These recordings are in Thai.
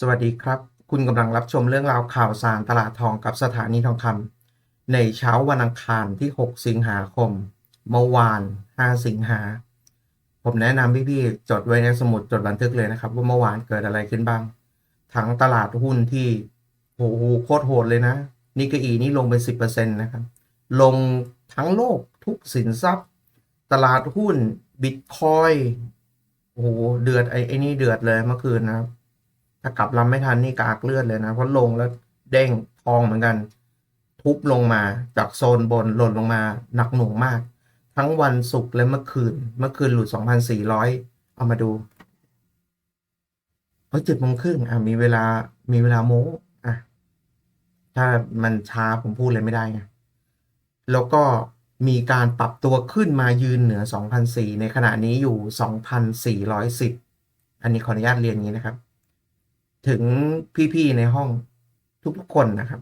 สวัสดีครับ คุณกำลังรับชมเรื่องราวข่าวสารตลาดทองกับสถานีทองคำในเช้าวันอังคารที่ 6 สิงหาคม เมื่อวาน 5 สิงหา ผมแนะนำพี่ๆจดไว้ในสมุดจดบันทึกเลยนะครับ ว่าเมื่อวานเกิดอะไรขึ้นบ้าง ทั้งตลาดหุ้นที่โหโคตรโหดเลยนะนิกเกอีนี่ลงเป็น10%นะครับ ลงทั้งโลกทุกสินทรัพย์ ตลาดหุ้นบิตคอยโอ้โหเดือดไอ้ไอ้นี่เดือดเลยเมื่อคืนนะครับ ถ้ากลับลำไม่ทันนี่กากเลือดเลยนะ เพราะลงแล้วเด้งทองเหมือนกัน ทุบลงมาจากโซนบนหล่นลงมาหนักหน่วงมาก ทั้งวันศุกร์และเมื่อคืน เมื่อคืนหลุด 2,400 เอามาดูเฮ้ยเจ็ดโมงครึ่งอะมีเวลามีเวลาโม้อะถ้ามันช้าผมพูดเลยไม่ได้ไงแล้วก็มีการปรับตัวขึ้นมายืนเหนือ2,400ในขณะนี้อยู่ 2,410 อันนี้ขออนุญาตเรียนอย่างนี้นะครับ ถึงพี่ๆในห้องทุกๆคนนะครับ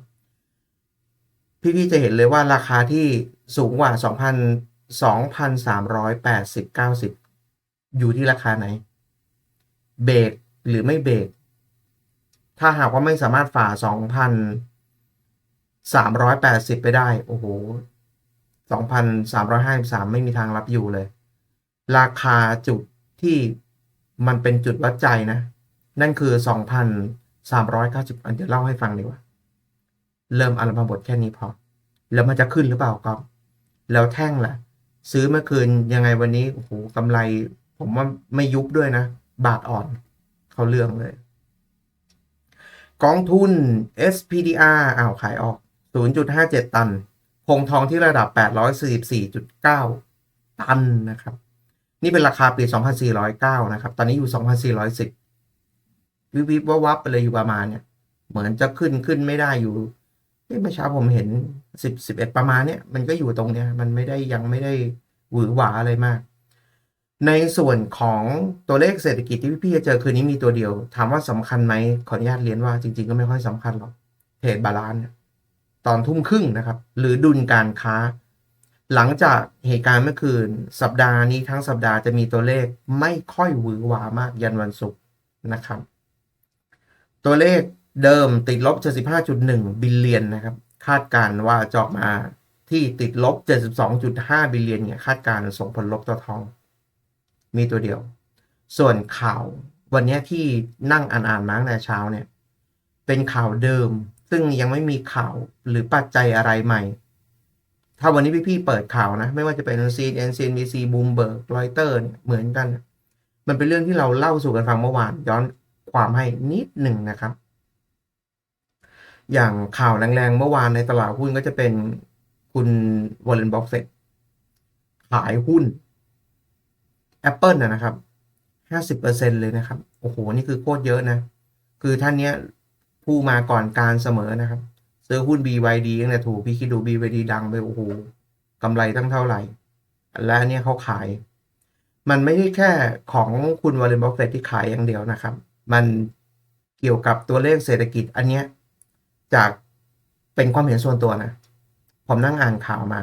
พี่ๆจะเห็นเลยว่าราคาที่สูงกว่า 2,000 2,380 90 อยู่ที่ราคาไหน เบรกหรือไม่เบรกถ้าหากว่าไม่สามารถฝ่า 2,380 ไปได้ โอ้โห 2,353 ไม่มีทางรับอยู่เลย ราคาจุดที่มันเป็นจุดวัดใจนะ นั่นคือ2,390อันเดี๋ยวเล่าให้ฟังดีกว่า เริ่มอารมณ์บทแค่นี้พอ แล้วมันจะขึ้นหรือเปล่าก๊อฟแล้วแท่งล่ะ ซื้อเมื่อคืนยังไงวันนี้โอ้โหกำไร ผมว่าไม่ยุบด้วยนะ บาทอ่อน เขาเรื่องเลย กองทุน SPDR อ้าวขายออก 0.57 ตัน คงทองที่ระดับ 844.9 ตันนะครับ นี่เป็นราคาปี 2,409 นะครับ ตอนนี้อยู่ 2,410 วิบวิบวับวับไปเลยอยู่ประมาณเนี่ย เหมือนจะขึ้นขึ้นไม่ได้อยู่เอ้เมื่อเช้าผมเห็น10 11ประมาณเนี่ยมันก็อยู่ตรงเนี้ยมันไม่ได้ยังไม่ได้หวือหวาอะไรมาก ในส่วนของตัวเลขเศรษฐกิจที่พี่จะเจอคืนนี้มีตัวเดียว ถามว่าสำคัญไหมขออนุญาตเรียนว่าจริง ๆ ก็ไม่ค่อยสำคัญหรอกเทรดบาลานซ์ตอนทุ่มครึ่งนะครับ หรือดุลการค้า หลังจากเหตุการณ์เมื่อคืน สัปดาห์นี้ทั้งสัปดาห์จะมีตัวเลขไม่ค่อยหวือหวามากยันวันศุกร์นะครับ ตัวเลขเดิมติดลบ 75.1 บิลเลียนนะครับ คาดการณ์ว่าจะอกมาที่ติดลบ 72.5 บิลเลียนเนี่ยคาดการณ์ส่งผลลบต่อทอง มีตัวเดียว ส่วนข่าววันนี้ที่นั่งอ่านๆมาตั้งแต่เช้าเนี่ย เป็นข่าวเดิม ซึ่งยังไม่มีข่าวหรือปัจจัยอะไรใหม่ ถ้าวันนี้พี่ๆเปิดข่าวนะ ไม่ว่าจะเป็น CNN CNBC Bloomberg Reuters เนี่ยเหมือนกัน มันเป็นเรื่องที่เราเล่าสู่กันฟังเมื่อวาน ย้อน ความให้นิดหนึ่งนะครับ อย่างข่าวแรงๆ เมื่อวานในตลาดหุ้นก็จะเป็นคุณวอร์เรนบ็อกเซตขายหุ้น Apple นะนะครับห้าสิบเปอร์เซ็นเลยนะครับ โอ้โห นี่คือโคตรเยอะนะ คือท่านเนี้ยผู้มาก่อนการเสมอนะครับ ซื้อหุ้น BYD ตั้งแต่ถูกพี่คิดดู BYD ดังไปโอ้โหกำไรตั้งเท่าไหร่ และนเนี้ยเขาขาย มันไม่ได้แค่ของคุณวอร์เรนบัฟเฟตที่ขายอย่างเดียวนะครับ มันเกี่ยวกับตัวเลขเศรษฐกิจ อันเนี้ยจากเป็นความเห็นส่วนตัวนะ ผมนั่งอ่านข่าวมา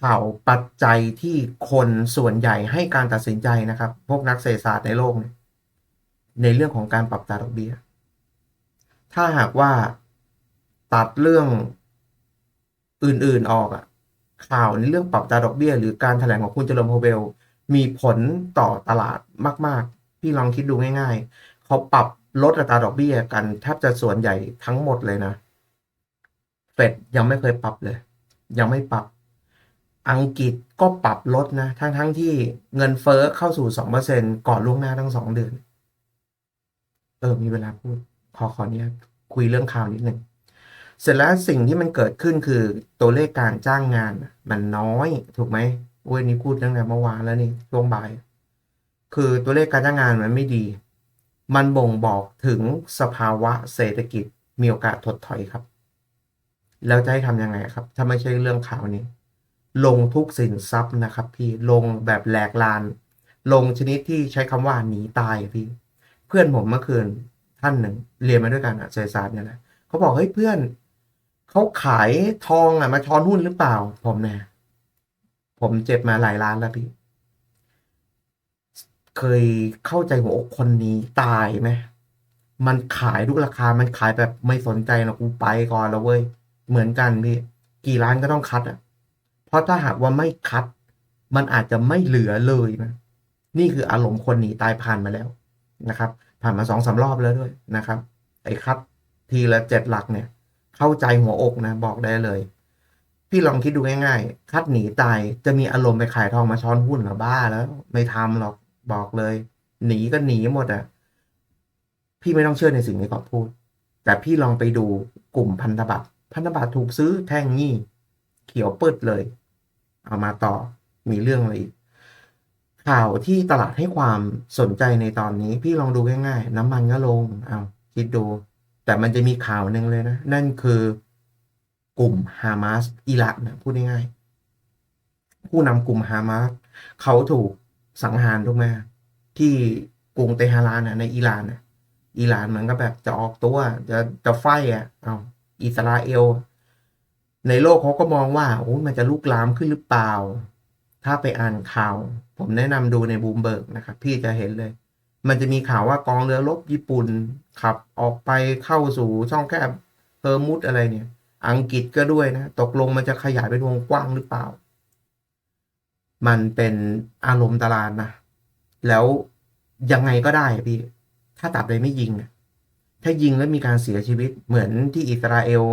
ข่าวปัจจัยที่คนส่วนใหญ่ให้การตัดสินใจนะครับ พวกนักเศรษฐศาสตร์ในโลก ในเรื่องของการปรับตราดอกเบี้ย ถ้าหากว่าตัดเรื่องอื่นๆออกอะข่าวในเรื่องปรับตาดอกเบี้ย หรือการแถลงของคุณเจริญโพเวลมีผลต่อตลาดมาก ๆ พี่ลองคิดดูง่าย ๆเขาปรับลดอัตราดอกเบี้ยกันแทบจะส่วนใหญ่ทั้งหมดเลยนะเฟดยังไม่เคยปรับเลย ยังไม่ปรับ อังกฤษก็ปรับลดนะ ทั้งทั้งที่เงินเฟ้อเข้าสู่สองเปอร์เซ็นก่อนล่วงหน้าทั้งสองเดือน เออ มีเวลาพูด ขอขอเนี้ยคุยเรื่องข่าวนิดหนึ่ง เสร็จแล้วสิ่งที่มันเกิดขึ้นคือตัวเลขการจ้างงาน มันน้อย ถูกไหมโอ้ยนี่พูดตั้งแต่เมื่อวานแล้วนี่ช่วงบ่าย คือตัวเลขการจ้างงานมันไม่ดี มันบ่งบอกถึงสภาวะเศรษฐกิจมีโอกาสถดถอยครับ แล้วจะให้ทำยังไงครับ ถ้าไม่ใช่เรื่องข่าวนี้ ลงทุกสินทรัพย์นะครับ พี่ลงแบบแหลกลาน ลงชนิดที่ใช้คำว่าหนีตายพี่ เพื่อนผมเมื่อคืนท่านหนึ่ง เรียนมาด้วยกันอะเศรษฐศาสตร์เนี่ยแหละเขาบอกเฮ้ยเพื่อนเขาขายทองอะมาช้อนหุ้นหรือเปล่า ผมนี่ผมเจ็บมาหลายล้านแล้วพี่ เคยเข้าใจหัวอกคนนี้ตายไหมมันขายทุกราคา มันขายแบบไม่สนใจนะกูไปก่อนแล้วเว้ย เหมือนกันพี่ กี่ร้านก็ต้องคัดอะ เพราะถ้าหากว่าไม่คัด มันอาจจะไม่เหลือเลยนะ นี่คืออารมณ์คนหนีตายผ่านมาแล้วนะครับ ผ่านมาสองสามรอบแล้วด้วยนะครับ ไอ้คัดทีละเจ็ดหลักเนี่ย เข้าใจหัวอกนะ บอกได้เลย พี่ลองคิดดูง่ายๆ คัดหนีตายจะมีอารมณ์ไปขายทองมาช้อนหุ้นหรอบ้าแล้ว ไม่ทำหรอก บอกเลย หนีก็หนีหมดอะ พี่ไม่ต้องเชื่อในสิ่งที่เขาพูด แต่พี่ลองไปดูกลุ่มพันธบัตรพันธบัตรถูกซื้อแท่งงี้เขียวเปืดเลย เอามาต่อมีเรื่องอะไรอีกข่าวที่ตลาดให้ความสนใจในตอนนี้ พี่ลองดูง่ายๆ น้ำมันก็ลงเอาคิดดู แต่มันจะมีข่าวหนึ่งเลยนะ นั่นคือกลุ่มฮามาสอิรักนะพูดง่ายๆผู้นำกลุ่มฮามาสเขาถูก สังหารถูกไหมที่กรุงเตหะรานนะในอิหร่านนะอิหร่านเหมือนกับแบบจะออกตัวจะจะไฟอะเอาอิสราเอล ในโลกเขาก็มองว่าโอ้มันจะลุกลามขึ้นหรือเปล่า ถ้าไปอ่านข่าว ผมแนะนำดูในบูมเบิร์กนะครับ พี่จะเห็นเลย มันจะมีข่าวว่ากองเรือรบญี่ปุ่น ขับออกไปเข้าสู่ช่องแคบเฮอร์มุดอะไรเนี่ย อังกฤษก็ด้วยนะ ตกลงมันจะขยายเป็นวงกว้างหรือเปล่า มันเป็นอารมณ์ตลาดนะ แล้วยังไงก็ได้พี่ ถ้าตับใดไม่ยิง ถ้ายิงแล้วมีการเสียชีวิตเหมือนที่อิสราเอล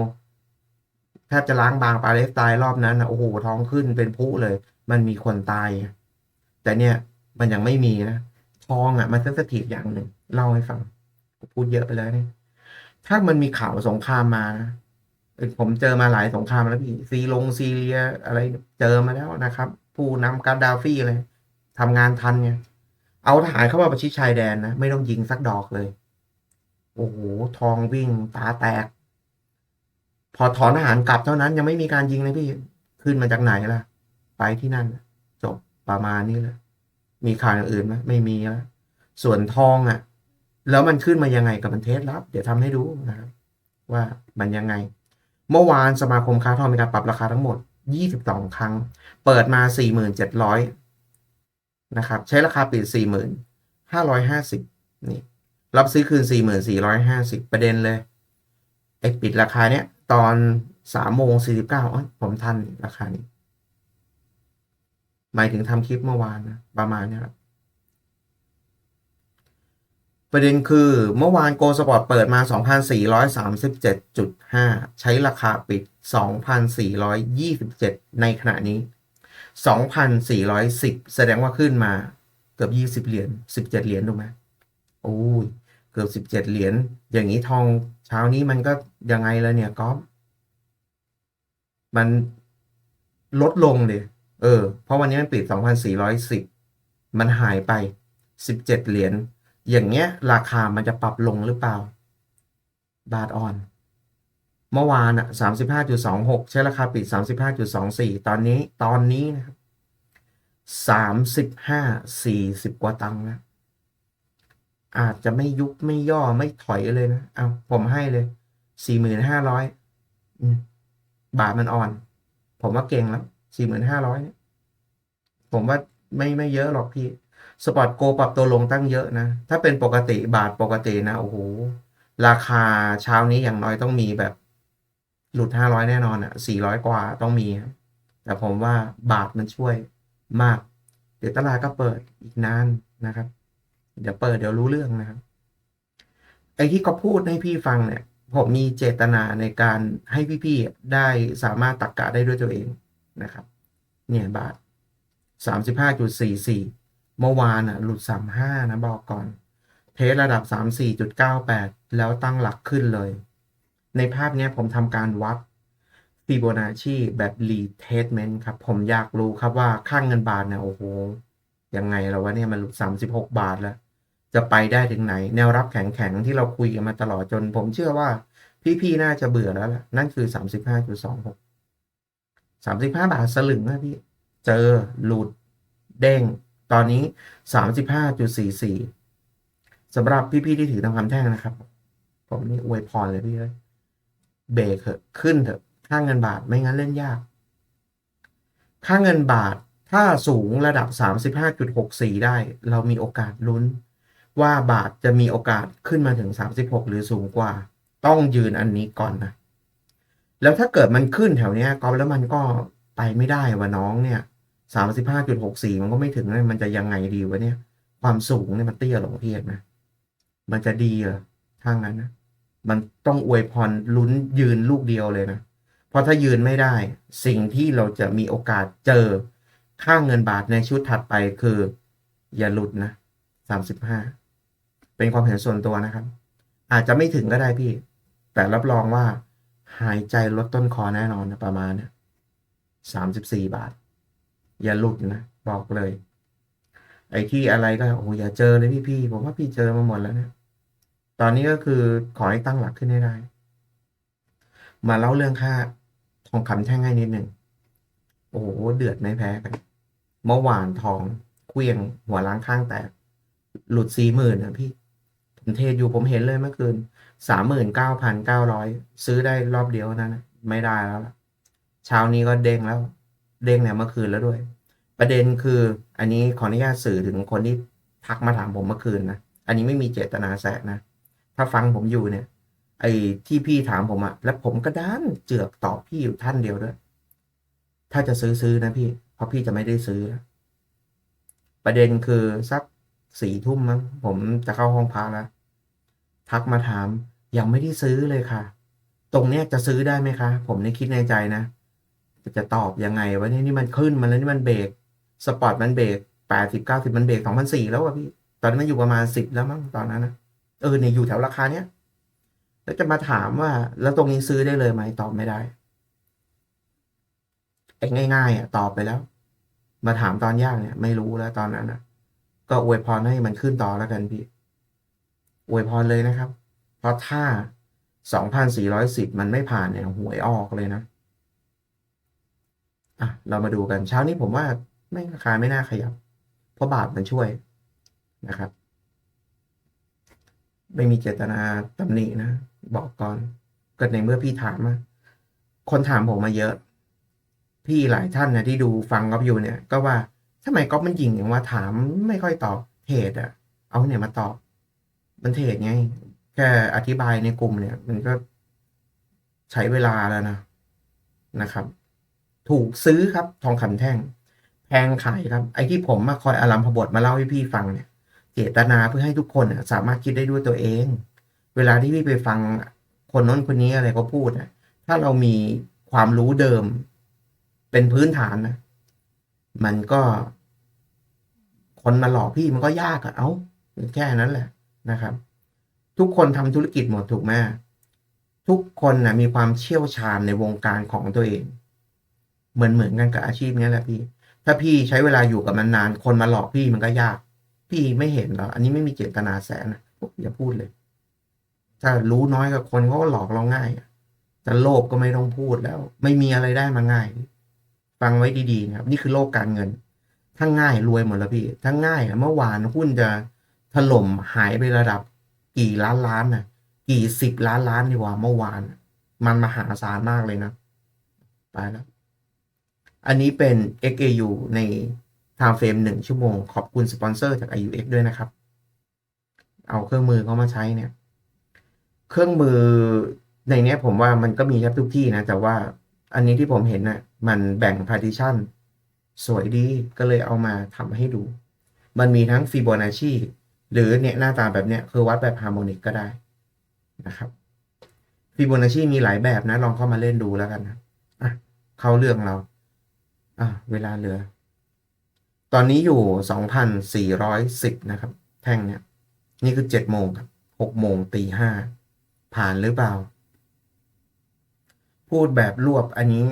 แทบจะล้างบางปาเลสไตน์รอบนั้นนะโอ้โหท้องขึ้นเป็นพุเลย มันมีคนตาย แต่เนี่ยมันยังไม่มีนะทองอะ มันเซนสทีฟอย่างหนึ่งเล่าให้ฟังพูดเยอะไปแล้วนี่ถ้ามันมีข่าวสงครามมานะผมเจอมาหลายสงครามแล้วพี่ซีลงซีเรียอะไรเจอมาแล้วนะครับ ผู้นำกาดาฟีอะไรทำงานทันไงเอาทหารเข้ามาประชิดชายแดนนะ ไม่ต้องยิงสักดอกเลย โอ้โห ทองวิ่งตาแตก พอถอนทหารกลับเท่านั้น ยังไม่มีการยิงเลยพี่ ขึ้นมาจากไหนล่ะ ไปที่นั่น จบประมาณนี้แหละมีข่าวอย่างอื่นไหมไม่มีแล้วส่วนทองอะ แล้วมันขึ้นมายังไงกับมันเทสลับ เดี๋ยวทำให้ดูนะครับว่ามันยังไง เมื่อวานสมาคมค้าทองมีการปรับราคาทั้งหมด ยี่สิบสองครั้ง เปิดมาสี่หมื่นเจ็ดร้อยนะครับ ใช้ราคาปิดสี่หมื่นห้าร้อยห้าสิบนี่รับซื้อคืนสี่หมื่นสี่ร้อยห้าสิบประเด็นเลยไอ้ปิดราคาเนี้ยตอนสามโมงสี่สิบเก้าผมทันราคานี้ หมายถึงทำคลิปเมื่อวานนะประมาณนี้แหละ ประเด็นคือเมื่อวานโกสปอร์ตเปิดมา 2,437.5 ใช้ราคาปิด 2,427 ในขณะนี้ 2,410 แสดงว่าขึ้นมาเกือบ 20 เหรียญ 17 เหรียญถูกไหมโอ้ย เกือบ 17 เหรียญ อย่างนี้ทองเช้านี้มันก็ยังไงแล้วเนี่ยก๊อฟมันลดลงเลยเออ เพราะวันนี้มันปิด 2,410 มันหายไป 17 เหรียญ อย่างเงี้ย ราคามันจะปรับลงหรือเปล่า บาทอ่อน เมื่อวานอะ35.26ใช้ราคาปิด35.24ตอนนี้ตอนนี้นะครับ35 40กว่าตังค์นะอาจจะไม่ยุบไม่ย่อไม่ถอยเลยนะเอาผมให้เลย4,500อืมบาทมันอ่อน ผมว่าเก่งแล้ว4,500เนี่ยผมว่าไม่ไม่เยอะหรอกพี่ สปอร์ตโกปรับตัวลงตั้งเยอะนะ ถ้าเป็นปกติบาทปกตินะ โอ้โห ราคาเช้านี้อย่างน้อยต้องมีแบบ หลุด500แน่นอนอะ400กว่าต้องมีครับแต่ผมว่าบาทมันช่วยมาก เดี๋ยวตลาดก็เปิดอีกนานนะครับ เดี๋ยวเปิดเดี๋ยวรู้เรื่องนะครับ ไอ้ที่เขาพูดให้พี่ฟังเนี่ย ผมมีเจตนาในการให้พี่ๆได้สามารถตักกะได้ด้วยตัวเองนะครับ เนี่ยบาท35.44 เมื่อวานอะ หลุด35นะ บอกก่อน เทสระดับ34.98แปดแล้วตั้งหลักขึ้นเลย ในภาพนี้ผมทำการวัดฟิโบนัชชีแบบ retestment ครับ ผมอยากรู้ครับว่าค่างเงินบาทเนี่ยโอ้โห ยังไงแล้ววะเนี่ยมันหลุด36บหกบาทแล้ว จะไปได้ถึงไหน แนวรับแข็งๆที่เราคุยกันมาตลอดจน ผมเชื่อว่าพี่ๆน่าจะเบื่อแล้วล่ะ นั่นคือ35.26 35บาทสลึงนะพี่ เจอหลุดเด้ง ตอนนี้ 35.44สำหรับพี่ๆที่ถือทองคำแท่งนะครับ ผมนี่อวยพรเลยพี่เลยเบรกเถอะขึ้นเถอะค่าเงินบาทไม่งั้นเล่นยาก ค่าเงินบาทถ้าสูงระดับ 35.64 ได้ เรามีโอกาสลุ้น ว่าบาทจะมีโอกาสขึ้นมาถึง 36 หรือสูงกว่า ต้องยืนอันนี้ก่อนนะ แล้วถ้าเกิดมันขึ้นแถวเนี้ยกอฟแล้วมันก็ไปไม่ได้วะน้องเนี่ย 35.64มันก็ไม่ถึงเลยมันจะยังไงดีวะเนี่ย ความสูงเนี่ยมันเตี้ยลงเพียดนะมันจะดีเหรอทางนั้นนะมันต้องอวยพรลุ้นยืนลูกเดียวเลยนะเพราะถ้ายืนไม่ได้ สิ่งที่เราจะมีโอกาสเจอค่าเงินบาทในชุดถัดไปคือ อย่าหลุดนะสามสิบห้าเป็นความเห็นส่วนตัวนะครับ อาจจะไม่ถึงก็ได้พี่ แต่รับรองว่า หายใจลดต้นคอแน่นอนนะประมาณสามสิบสี่บาท อย่าหลุดนะบอกเลย ไอ้ที่อะไรก็โอ้โหอย่าเจอเลยพี่พี่ผมว่าพี่เจอมาหมดแล้วนี่ยตอนนี้ก็คือขอให้ตั้งหลักขึ้นให้ได้ มาเล่าเรื่องค่าทองคำแท่งให้นิดหนึ่งโอ้โหเดือดไม่แพ้กันเมื่อวานทองเคลียงหัวล้างข้างแตกหลุดสี่หมื่นนะพี่ผมเทรดอยู่ผมเห็นเลยเมื่อคืนสามหมื่นเก้าพันเก้าร้อยซื้อได้รอบเดียวนั้นไม่ได้แล้วล่ะเช้านี้ก็เด้งแล้ว เด้งเนี่ยเมื่อคืนแล้วด้วย ประเด็นคืออันนี้ขออนุญาตสื่อถึงคนที่ทักมาถามผมเมื่อคืนนะอันนี้ไม่มีเจตนาแสะนะ ถ้าฟังผมอยู่เนี่ย ไอ้ที่พี่ถามผมอะแล้วผมก็ด้านเจือกตอบพี่อยู่ท่านเดียวด้วย ถ้าจะซื้อซื้อนะพี่ เพราะพี่จะไม่ได้ซื้อ ประเด็นคือสักสี่ทุ่มมั้งผมจะเข้าห้องพักแล้วทักมาถามยังไม่ได้ซื้อเลยค่ะ ตรงเนี้ยจะซื้อได้ไหมคะ ผมนี่คิดในใจนะ จะตอบยังไงวะเนี่ยนี่มันขึ้นมาแล้วนี่มันเบรกสปอร์ตมันเบรกแปดสิบเก้าสิบมันเบรกสองพันสี่แล้วอะพี่ ตอนนี้มันอยู่ประมาณสิบแล้วมั้งตอนนั้นนะเออเนี่ยอยู่แถวราคาเนี้ยแล้วจะมาถามว่า แล้วตรงนี้ซื้อได้เลยไหมตอบไม่ได้ไอ้ง่ายๆอะตอบไปแล้ว มาถามตอนยากเนี่ย ไม่รู้แล้วตอนนั้นนะก็อวยพรให้มันขึ้นต่อแล้วกันพี่อวยพรเลยนะครับ เพราะถ้าสองพันสี่ร้อยสิบมันไม่ผ่านเนี่ยหวยออกเลยนะ อะเรามาดูกันเช้านี้ผมว่าไม่ราคาไม่น่าขยับ เพราะบาทมันช่วยนะครับ ไม่มีเจตนาตำหนินะ บอกก่อนก็ในเมื่อพี่ถามมาคนถามผมมาเยอะ พี่หลายท่านนะที่ดูฟังก๊อฟอยู่เนี่ย ก็ว่าทำไมก๊อฟมันยิงอย่างว่าถามไม่ค่อยตอบเทรดอะเอาเนี่ยมาตอบ มันเทรดไงแค่อธิบายในกลุ่มเนี่ย มันก็ใช้เวลาแล้วนะนะครับ ถูกซื้อครับทองคำแท่ง แพงขายครับ ไอ้ที่ผมมาคอยอารัมพบทมาเล่าให้พี่ฟังเนี่ย เจตนาเพื่อให้ทุกคนสามารถคิดได้ด้วยตัวเอง เวลาที่พี่ไปฟังคนโน้นคนนี้อะไรเขาพูดนะถ้าเรามีความรู้เดิม เป็นพื้นฐานนะมันก็คนมาหลอกพี่มันก็ยากอะเอาแค่นั้นแหละนะครับ ทุกคนทำธุรกิจหมดถูกไหมทุกคนนะมีความเชี่ยวชาญในวงการของตัวเอง เหมือนเหมือนกันกับอาชีพนี้แหละพี่ ถ้าพี่ใช้เวลาอยู่กับมันนาน คนมาหลอกพี่มันก็ยาก พี่ไม่เห็นหรอกอันนี้ไม่มีเจตนาแสนะอย่าพูดเลย ถ้ารู้น้อยกับคนเขาก็หลอกเราง่ายจะโลภก็ไม่ต้องพูดแล้ว ไม่มีอะไรได้มาง่าย ฟังไว้ดีๆนะครับ นี่คือโลกการเงิน ถ้าง่ายรวยหมดแล้วพี่ ถ้าง่ายเมื่อวานหุ้นจะถล่มหายไประดับ กี่ล้านล้านน่ะ กี่สิบล้านล้านดีกว่าเมื่อวาน มันมหาศาลมากเลยนะ ไปแล้ว อันนี้เป็น XAU ใน time frame หนึ่งชั่วโมง ขอบคุณสปอนเซอร์จาก IUX ด้วยนะครับ เอาเครื่องมือเข้ามาใช้เนี่ย เครื่องมือในนี้ผมว่ามันก็มีแทบทุกที่นะ แต่ว่าอันนี้ที่ผมเห็นนะ่ะ มันแบ่ง partition สวยดีก็เลยเอามาทำให้ดู มันมีทั้ง Fibonacci หรือเนี่ยหน้าตาแบบเนี้ยคือวัดแบบฮาร์โมนิกก็ได้นะครับ Fibonacci มีหลายแบบนะ ลองเข้ามาเล่นดูแล้วกันนะอะเข้าเรื่องเรา อะเวลาเหลือ ตอนนี้อยู่สองพันสี่ร้อยสิบนะครับ แท่งเนี่ย นี่คือเจ็ดโมงครับหกโมงตีห้าผ่านหรือเปล่า พูดแบบรวบอันนี้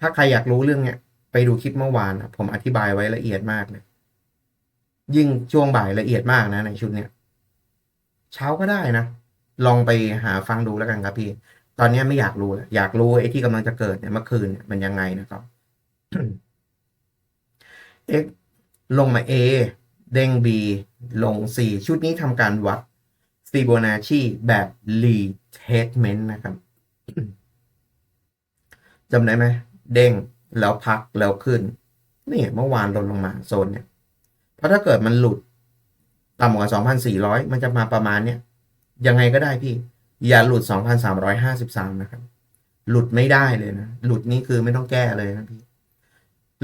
ถ้าใครอยากรู้เรื่องเนี้ยไปดูคลิปเมื่อวานนะผมอธิบายไว้ละเอียดมากเลยยิ่งช่วงบ่ายละเอียดมากนะในชุดเนี้ยเช้าก็ได้นะ ลองไปหาฟังดูแล้วกันครับพี่ ตอนนี้ไม่อยากรู้แล้วอยากรู้ไอ้ที่กำลังจะเกิดเนี่ยเมื่อคืนเนี่ยมันยังไงนะครับ x ลงมา A เด้ง B ลง C ชุดนี้ทำการวัด Fibonacci แบบ retestment นะครับจำได้ไหม เด้งแล้วพักแล้วขึ้น นี่เมื่อวานลดลงมาโซนเนี่ย เพราะถ้าเกิดมันหลุดต่ำกว่าสองพันสี่ร้อยมันจะมาประมาณเนี้ยยังไงก็ได้พี่ อย่าหลุดสองพันสามร้อยห้าสิบสามนะครับ หลุดไม่ได้เลยนะ หลุดนี่คือไม่ต้องแก้เลยนะพี่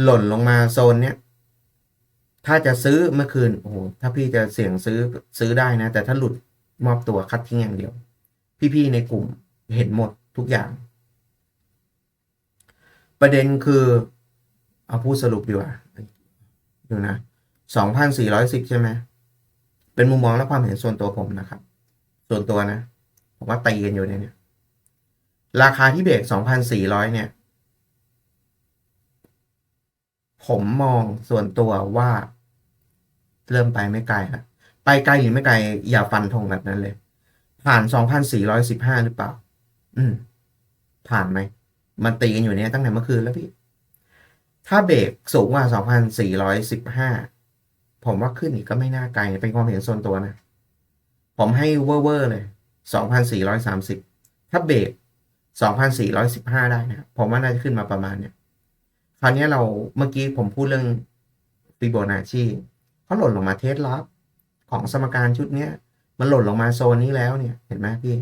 หล่นลงมาโซนเนี้ยถ้าจะซื้อเมื่อคืนโอ้โหถ้าพี่จะเสี่ยงซื้อซื้อได้นะ แต่ถ้าหลุดมอบตัวคัดทิ้งอย่างเดียว พี่ๆในกลุ่มเห็นหมดทุกอย่าง ประเด็นคือเอาพูดสรุปดีกว่าดูนะสองพันสี่ร้อยสิบใช่ไหมเป็นมุมมองและความเห็นส่วนตัวผมนะครับ ส่วนตัวนะ ผมว่าตีกันอยู่เนี่ย ราคาที่เบรกสองพันสี่ร้อยเนี่ย ผมมองส่วนตัวว่า เริ่มไปไม่ไกลละไปไกลหรือไม่ไกล อย่าฟันธงแบบนั้นเลย ผ่านสองพันสี่ร้อยสิบห้าหรือเปล่า อืม ผ่านไหมมันตีกันอยู่เนี่ยตั้งแต่เมื่อคืนแล้วพี่ ถ้าเบรกสูงกว่าสองพันสี่ร้อยสิบห้าผมว่าขึ้นอีกก็ไม่น่าไกล เป็นความเห็นส่วนตัวนะ ผมให้เวอร์เวอร์เลยสองพันสี่ร้อยสามสิบถ้าเบรกสองพันสี่ร้อยสิบห้าได้นะ ผมว่าน่าจะขึ้นมาประมาณเนี้ย คราวนี้เราเมื่อกี้ผมพูดเรื่องฟิโบนัชชีเขาหล่นลงมาเทสลับของสมการชุดเนี้ย มันหล่นลงมาโซนนี้แล้วเนี่ย เห็นไหมพี่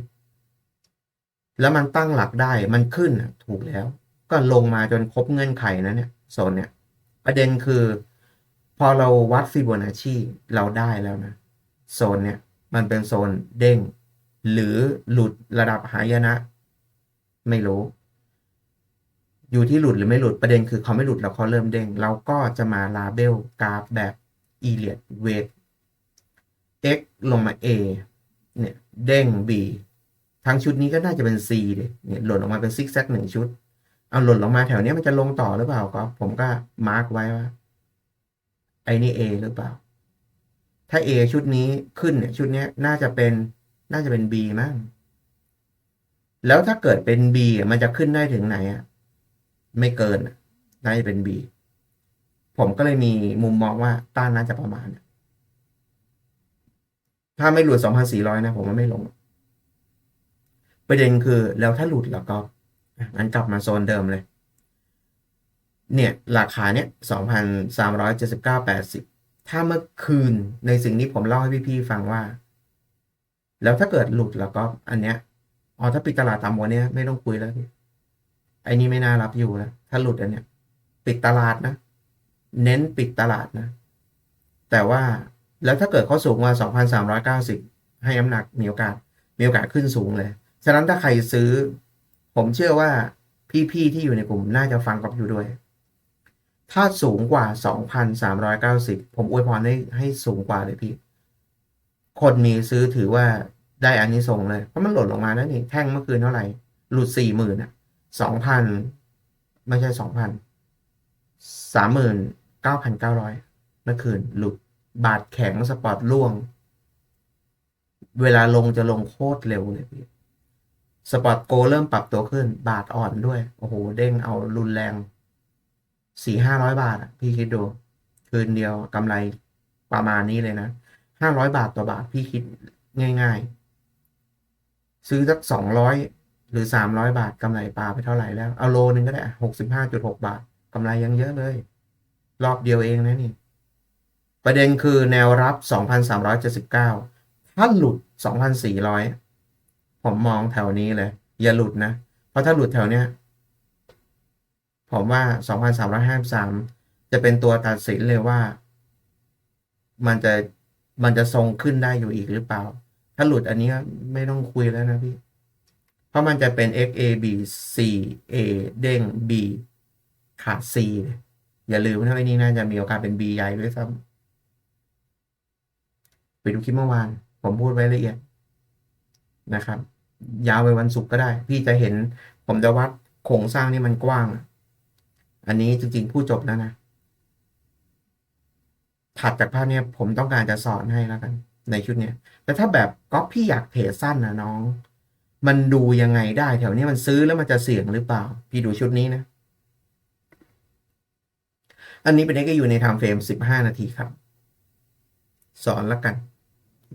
แล้วมันตั้งหลักได้มันขึ้นถูกแล้ว ก็ลงมาจนครบเงื่อนไขนะเนี่ยโซนเนี่ย ประเด็นคือ พอเราวัดฟิโบนัชชีเราได้แล้วนะโซนเนี่ย มันเป็นโซนเด้ง หรือหลุดระดับหายนะ ไม่รู้ อยู่ที่หลุดหรือไม่หลุดประเด็นคือเขาไม่หลุดแล้วเขาเริ่มเด้งเราก็จะมาลาเบลกราฟแบบอีเลียดเวท x ลงมา a เนี่ยเด้ง b ทั้งชุดนี้ก็น่าจะเป็น c เลยเนี่ยหล่นออกมาเป็นซิกแซกหนึ่งชุด เอาหล่นลงมาแถวเนี้ยมันจะลงต่อหรือเปล่าก็ผมก็มาร์กไว้ว่าไอ้นี่ a หรือเปล่า ถ้า a ชุดนี้ขึ้นเนี่ยชุดนี้น่าจะเป็นน่าจะเป็น b มั้งแล้วถ้าเกิดเป็น b มันจะขึ้นได้ถึงไหนอะ ไม่เกินน่าจะเป็น B ผมก็เลยมีมุมมองว่าต้านน่าจะประมาณ ถ้าไม่หลุด 2,400 นะ ผมว่าไม่ลง ประเด็นคือแล้วถ้าหลุดแล้วก็งั้นกลับมาโซนเดิมเลย เนี่ย ราคาเนี่ย 2,379.80 ถ้าเมื่อคืนในสิ่งที่ผมเล่าให้พี่ๆฟังว่า แล้วถ้าเกิดหลุดแล้วก็ อันเนี้ย อ๋อ ถ้าปิดตลาดตามวันเนี้ยไม่ต้องคุยแล้วพี่ ไอ้นี่ไม่น่ารับอยู่นะถ้าหลุดอันเนี้ยปิดตลาดนะ เน้นปิดตลาดนะ แต่ว่าแล้วถ้าเกิดเขาสูงกว่า2,390 ให้น้ำหนักมีโอกาสมีโอกาสขึ้นสูงเลย ฉะนั้นถ้าใครซื้อ ผมเชื่อว่าพี่ๆที่อยู่ในกลุ่มน่าจะฟังกับอยู่ด้วย ถ้าสูงกว่า 2,390 ผมอวยพรให้ให้สูงกว่าเลยพี่ คนมีซื้อถือว่าได้อันนี้ส่งเลย เพราะมันหล่นลงมาแล้วนี่ แท่งเมื่อคืนเท่าไหร่ หลุดสี่หมื่นอะ สองพันไม่ใช่สองพันสามหมื่นเก้าพันเก้าร้อยเมื่อคืนหลุดบาทแข็งสปอร์ตล่วง เวลาลงจะลงโคตรเร็วเลยพี่สปอร์ตโกเริ่มปรับตัวขึ้น บาทอ่อนด้วย โอ้โห เด้งเอารุนแรงสี่ห้าร้อยบาท พี่คิดดู คืนเดียวกำไรประมาณนี้เลยนะห้าร้อยบาทต่อบาทพี่คิดง่าย ๆ ซื้อสักสองร้อย หรือสามร้อยบาทกำไรปลาไปเท่าไหร่แล้ว เอาโลนึงก็ได้หกสิบห้าจุดหกบาทกำไรยังเยอะเลย รอบเดียวเองนะนี่ ประเด็นคือแนวรับสองพันสามร้อยเจ็ดสิบเก้าถ้าหลุดสองพันสี่ร้อยผมมองแถวนี้เลย อย่าหลุดนะ เพราะถ้าหลุดแถวเนี้ย ผมว่าสองพันสามร้อยห้าสามจะเป็นตัวตัดสินเลยว่า มันจะมันจะทรงขึ้นได้อยู่อีกหรือเปล่า ถ้าหลุดอันนี้ไม่ต้องคุยแล้วนะพี่ เพราะมันจะเป็น x a b c a เด้ง b ขาด c เลยอย่าลืมนะไอ้นี่น่าจะมีโอกาสเป็น b ใหญ่ด้วยซ้ำไปดูคลิปเมื่อวาน ผมพูดไว้ละเอียดนะครับ ยาวไปวันศุกร์ก็ได้ พี่จะเห็นผมจะวัดโครงสร้างนี่มันกว้าง อันนี้จริงๆพูดจบแล้วนะ ถัดจากภาพนี้ผมต้องการจะสอนให้แล้วกัน ในชุดเนี้ยแต่ถ้าแบบก๊อปพี่อยากเทรดสั้นนะน้อง มันดูยังไงได้ แถวนี้มันซื้อแล้วมันจะเสี่ยงหรือเปล่า พี่ดูชุดนี้นะ อันนี้เป็นเอ็กอยู่ในไทม์เฟรมสิบห้านาทีครับ สอนแล้วกัน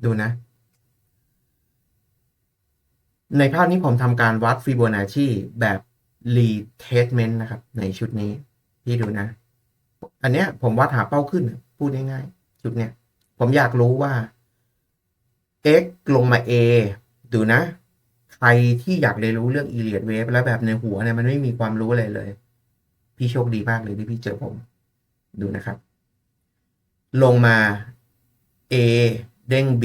ดูนะ ในภาพนี้ผมทำการวัดฟิโบนัชชีแบบรีเทสเมนต์นะครับ ในชุดนี้ พี่ดูนะ อันเนี้ยผมวัดหาเป้าขึ้น พูดง่ายๆชุดเนี้ย ผมอยากรู้ว่า x ลงมา a ดูนะ รที่อยากเรียนรู้เรื่อง Elliott Wave แล้วแบบในหัวเนี่ยมันไม่มีความรู้อะไรเลย พี่โชคดีมากเลยที่พี่เจอผม ดูนะครับ ลงมา A เด้ง B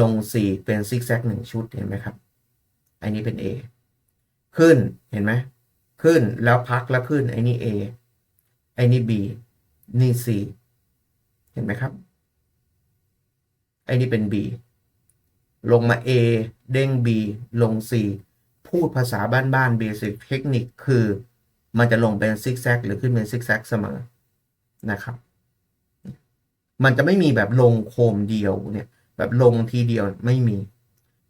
ลง C เป็นซิกแซกหนึ่งชุดเห็นไหมครับ อันนี้เป็น A ขึ้นเห็นไหมขึ้นแล้วพักแล้วขึ้นไอ้นี่ A ไอ้นี่ B นี่ C เห็นไหมครับไอ้นี่เป็น B ลงมา A เด้ง B ลง C พูดภาษาบ้านๆเบสิกเทคนิคคือ มันจะลงเป็นซิกแซกหรือขึ้นเป็นซิกแซกเสมอนะครับ มันจะไม่มีแบบลงโคมเดียวเนี่ย แบบลงทีเดียวไม่มี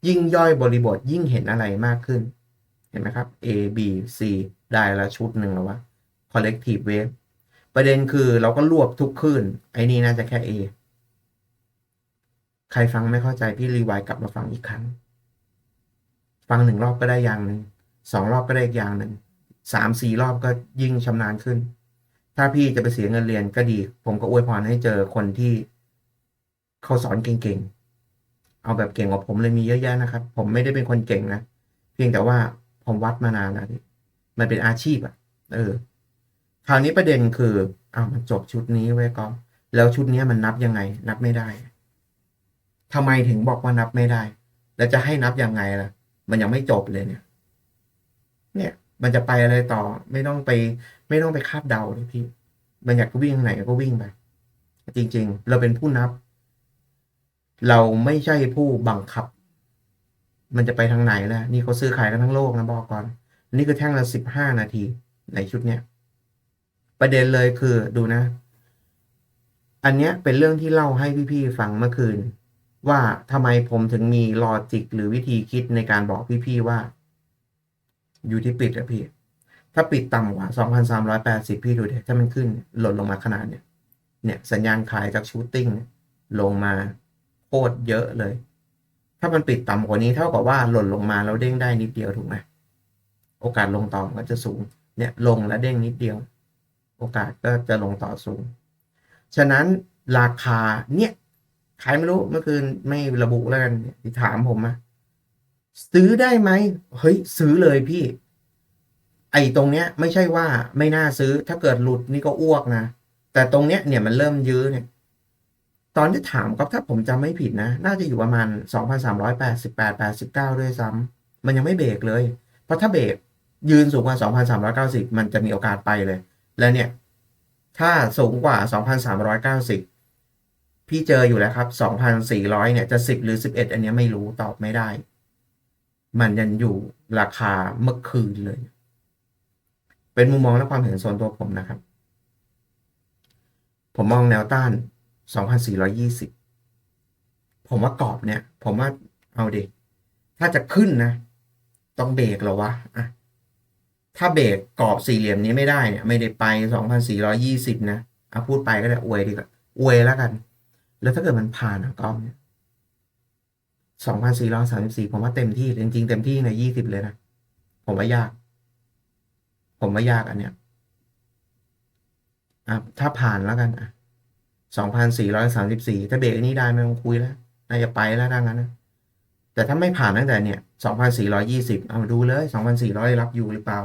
ยิ่งย่อยบริบทยิ่งเห็นอะไรมากขึ้น เห็นไหมครับ A B C ได้ละชุดหนึ่งแล้ววะ collective wave ประเด็นคือเราก็รวบทุกคลื่นไอ้นี่น่าจะแค่ A ใครฟังไม่เข้าใจพี่รีไวด์กลับมาฟังอีกครั้ง ฟังหนึ่งรอบก็ได้อย่างหนึ่งสองรอบก็ได้อีกอย่างหนึ่งสามสี่รอบก็ยิ่งชำนาญขึ้น ถ้าพี่จะไปเสียเงินเรียนก็ดี ผมก็อวยพรให้เจอคนที่เขาสอนเก่งๆ เอาแบบเก่งกว่าผมเลยมีเยอะแยะนะครับ ผมไม่ได้เป็นคนเก่งนะ เพียงแต่ว่าผมวัดมานานแล้วมันเป็นอาชีพอะเออ คราวนี้ประเด็นคืออ้าวมันจบชุดนี้ไว้ยก็แล้วชุดนี้มันนับยังไง นับไม่ได้ทำไมถึงบอกว่านับไม่ได้ แล้วจะให้นับยังไงล่ะ มันยังไม่จบเลยเนี่ย เนี่ย มันจะไปอะไรต่อ ไม่ต้องไป ไม่ต้องไปคาดเดาเลยพี่ มันอยากจะวิ่งไหนก็วิ่งไป จริง ๆ เราเป็นผู้นับ เราไม่ใช่ผู้บังคับ มันจะไปทางไหนล่ะนี่เขาซื้อขายกันทั้งโลกนะบอกก่อน นี่คือแท่งละสิบห้านาทีในชุดเนี้ยประเด็นเลยคือดูนะ อันเนี้ยเป็นเรื่องที่เล่าให้พี่ๆฟังเมื่อคืน ว่าทำไมผมถึงมีลอจิกหรือวิธีคิดในการบอกพี่ ๆ ว่าอยู่ที่ปิดอะพี่ ถ้าปิดต่ำกว่า 2,380 พี่ดูเดี๋ยวถ้ามันขึ้นหล่นลงมาขนาดเนี้ยเนี่ยสัญญาณขายจากชูตติ้งลงมาโคตรเยอะเลย ถ้ามันปิดต่ำกว่านี้เท่ากับว่าหล่นลงมาแล้วเด้งได้นิดเดียวถูกไหมโอกาสลงต่อก็จะสูง เนี่ยลงแล้วเด้งนิดเดียว โอกาสก็จะลงต่อสูง ฉะนั้นราคาเนี่ย ใครไม่รู้เมื่อคืนไม่ระบุแล้วกันถามผมอะซื้อได้ไหมเฮ้ย ซื้อเลยพี่ ไอ้ตรงเนี้ย ไม่ใช่ว่าไม่น่าซื้อ ถ้าเกิดหลุดนี่ก็อ้วกนะแต่ตรงเนี้ยเนี่ยมันเริ่มยื้อเนี่ย ตอนที่ถามก็ถ้าผมจำไม่ผิดนะ น่าจะอยู่ประมาณ2,388 89ด้วยซ้ำมันยังไม่เบรกเลย เพราะถ้าเบรกยืนสูงกว่า2,390มันจะมีโอกาสไปเลย แล้วเนี่ย ถ้าสูงกว่า2,390พี่เพี่เจออยู่แล้วครับ2,400เนี่ยจะ10หรือ11อันนี้ไม่รู้ตอบไม่ได้ มันยังอยู่ราคาเมื่อคืนเลย เป็นมุมมองและความเห็นส่วนตัวผมนะครับ ผมมองแนวต้าน2,420ผมว่ากรอบเนี่ย ผมว่าเอาดิถ้าจะขึ้นนะ ต้องเบรกหรอวะอะถ้าเบรกกรอบสี่เหลี่ยมนี้ไม่ได้เนี่ย ไม่ได้ไป2,420นสี่ร้อยี่สิบนะเอาพูดไปก็ได้อวยดีกว่าอวยแล้วกัน แล้วถ้าเกิดมันผ่านอะก้อมเนี่ย2,434ผมว่าเต็มที่จริงๆเต็มที่ใน20เลยนะ ผมว่ายาก ผมว่ายากอันเนี้ยอะถ้าผ่านแล้วกันอะ2,434ถ้าเบรกอันนี้ได้ไม่ต้องคุยแล้วน่าจะไปแล้วดังนั้นนะแต่ถ้าไม่ผ่านตั้งแต่เนี่ย2,420เอาดูเลย2,400รับอยู่หรือเปล่า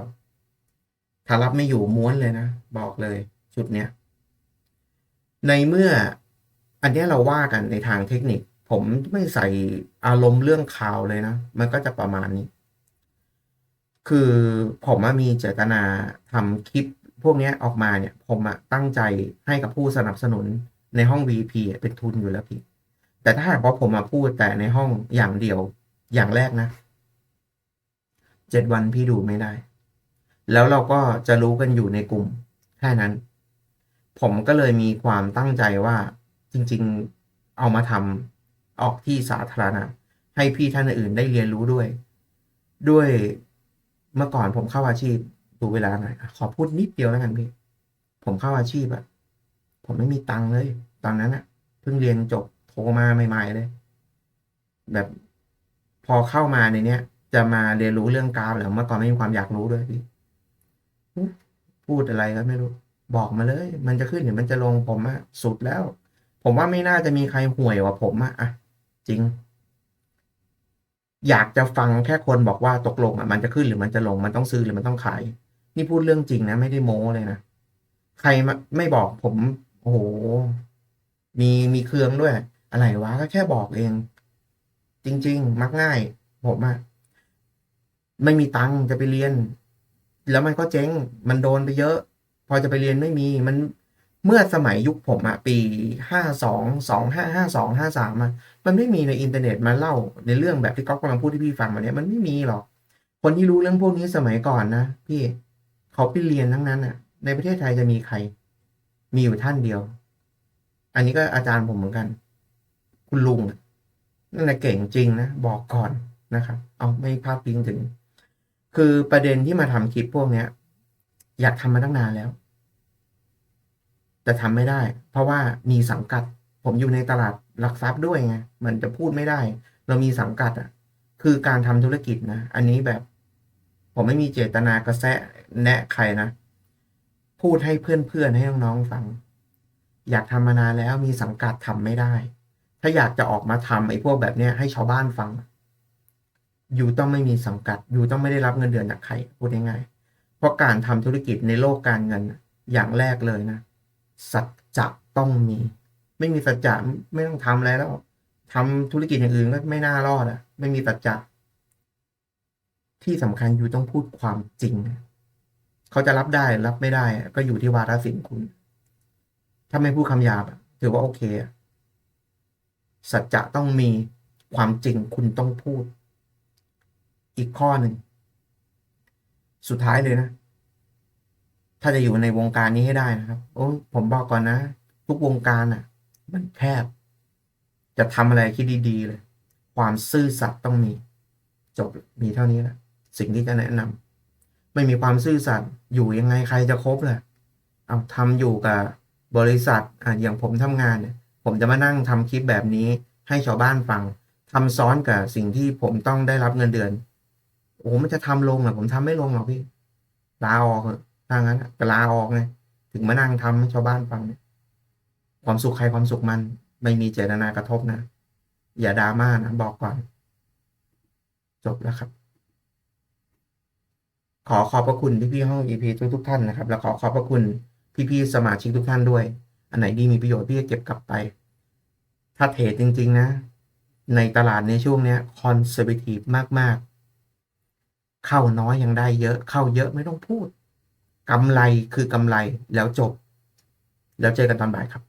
ถ้ารับไม่อยู่ม้วนเลยนะ บอกเลย ชุดเนี้ยในเมื่อ อันนี้เราว่ากันในทางเทคนิค ผมไม่ใส่อารมณ์เรื่องข่าวเลยนะ มันก็จะประมาณนี้ คือผมมีเจตนาทำคลิปพวกนี้ออกมาเนี่ย ผมตั้งใจให้กับผู้สนับสนุนในห้อง VP เป็นทุนอยู่แล้วพี่ แต่ถ้าหากว่าผมมาพูดแต่ในห้องอย่างเดียวอย่างแรกนะเจ็ดวันพี่ดูไม่ได้ แล้วเราก็จะรู้กันอยู่ในกลุ่มแค่นั้น ผมก็เลยมีความตั้งใจว่า จริง ๆ เอามาทำออกที่สาธารณะ ให้พี่ท่านอื่นได้เรียนรู้ด้วย ด้วยเมื่อก่อนผมเข้าอาชีพดูเวลาหน่อยขอพูดนิดเดียวแล้วกันพี่ ผมเข้าอาชีพอะผมไม่มีตังค์เลย ตอนนั้นอะเพิ่งเรียนจบโทรมาใหม่ ๆ เลย แบบพอเข้ามาในเนี้ย จะมาเรียนรู้เรื่องกราฟแล้วเมื่อก่อนไม่มีความอยากรู้ด้วยพี่พูดอะไรก็ไม่รู้ บอกมาเลย มันจะขึ้นหรือมันจะลงผมอะสุดแล้ว ผมว่าไม่น่าจะมีใครห่วยกว่าผมอะอะจริง อยากจะฟังแค่คนบอกว่าตกลงอะมันจะขึ้นหรือมันจะลง มันต้องซื้อหรือมันต้องขาย นี่พูดเรื่องจริงนะไม่ได้โม้เลยนะ ใครมาไม่บอกผม โอ้โห มีมีเครื่องด้วย อะไรวะก็แค่บอกเอง จริง ๆ มักง่าย ผมอะไม่มีตังค์จะไปเรียน แล้วมันก็เจ๊ง มันโดนไปเยอะ พอจะไปเรียนไม่มีมัน เมื่อสมัยยุคผมอะปีห้าสองสองห้าห้าสองห้าสามอะมันไม่มีในอินเทอร์เน็ตมาเล่าในเรื่องแบบที่ก๊อฟกำลังพูดที่พี่ฟังมาเนี่ยมันไม่มีหรอก คนที่รู้เรื่องพวกนี้สมัยก่อนนะพี่เขาไปเรียนทั้งนั้นอะในประเทศไทยจะมีใคร มีอยู่ท่านเดียว อันนี้ก็อาจารย์ผมเหมือนกัน คุณลุงนั่นแหละเก่งจริงนะบอกก่อนนะครับ เอาไม่พลาดพิงถึง คือประเด็นที่มาทำคลิปพวกเนี้ย อยากทำมาตั้งนานแล้ว แต่ทำไม่ได้ เพราะว่ามีสังกัด ผมอยู่ในตลาดหลักทรัพย์ด้วยไงมันจะพูดไม่ได้ เรามีสังกัดอะ คือการทำธุรกิจนะ อันนี้แบบ ผมไม่มีเจตนากระแสะแนะใครนะ พูดให้เพื่อนๆให้น้องๆฟัง อยากทำมานานแล้วมีสังกัดทำไม่ได้ ถ้าอยากจะออกมาทำไอ้พวกแบบเนี้ยให้ชาวบ้านฟัง อยู่ต้องไม่มีสังกัด อยู่ต้องไม่ได้รับเงินเดือนจากใครพูดง่ายๆเพราะการทำธุรกิจในโลกการเงิน อย่างแรกเลยนะ สัจจะต้องมี ไม่มีสัจจะไม่ต้องทำอะไรแล้วทำธุรกิจอย่างอื่นก็ไม่น่ารอดอะ ไม่มีสัจจะที่สำคัญอยู่ต้องพูดความจริง เขาจะรับได้รับไม่ได้ ก็อยู่ที่วาทศิลป์คุณ ถ้าไม่พูดคำหยาบถือว่าโอเคสัจจะต้องมีความจริงคุณต้องพูด อีกข้อหนึ่ง สุดท้ายเลยนะ ถ้าจะอยู่ในวงการนี้ให้ได้นะครับ โอ้ผมบอกก่อนนะ ทุกวงการอะ มันแคบ จะทำอะไรคิดดีๆเลย ความซื่อสัตย์ต้องมี จบมีเท่านี้แหละสิ่งที่จะแนะนำไม่มีความซื่อสัตย์อยู่ยังไงใครจะครบล่ะ เอาทำอยู่กับบริษัทอะอย่างผมทำงานเนี่ย ผมจะมานั่งทำคลิปแบบนี้ ให้ชาวบ้านฟังทำซ้อนกับสิ่งที่ผมต้องได้รับเงินเดือน โอ้มันจะทำลงอะ ผมทำไม่ลงหรอกพี่ลาออกเถอะ ถ้างั้นอะก็ลาออกไงถึงมานั่งทำให้ชาวบ้านฟังความสุขใครความสุขมัน ไม่มีเจตนากระทบนะ อย่าดราม่านะบอกก่อน จบแล้วครับ ขอขอบพระคุณพี่ๆห้อง EP ทุกทุกท่านนะครับ แล้วขอขอบพระคุณพี่ๆสมาชิกทุกท่านด้วย อันไหนดีมีประโยชน์พี่จะเก็บกลับไป ถ้าเทรดจริง ๆ นะ ในตลาดในช่วงเนี้ยคอนเซอร์ t ทีฟมากๆ เข้าน้อยยังได้เยอะเข้าเยอะไม่ต้องพูด กำไรคือกำไรแล้วจบ แล้วเจอกันตอนบ่ายครับ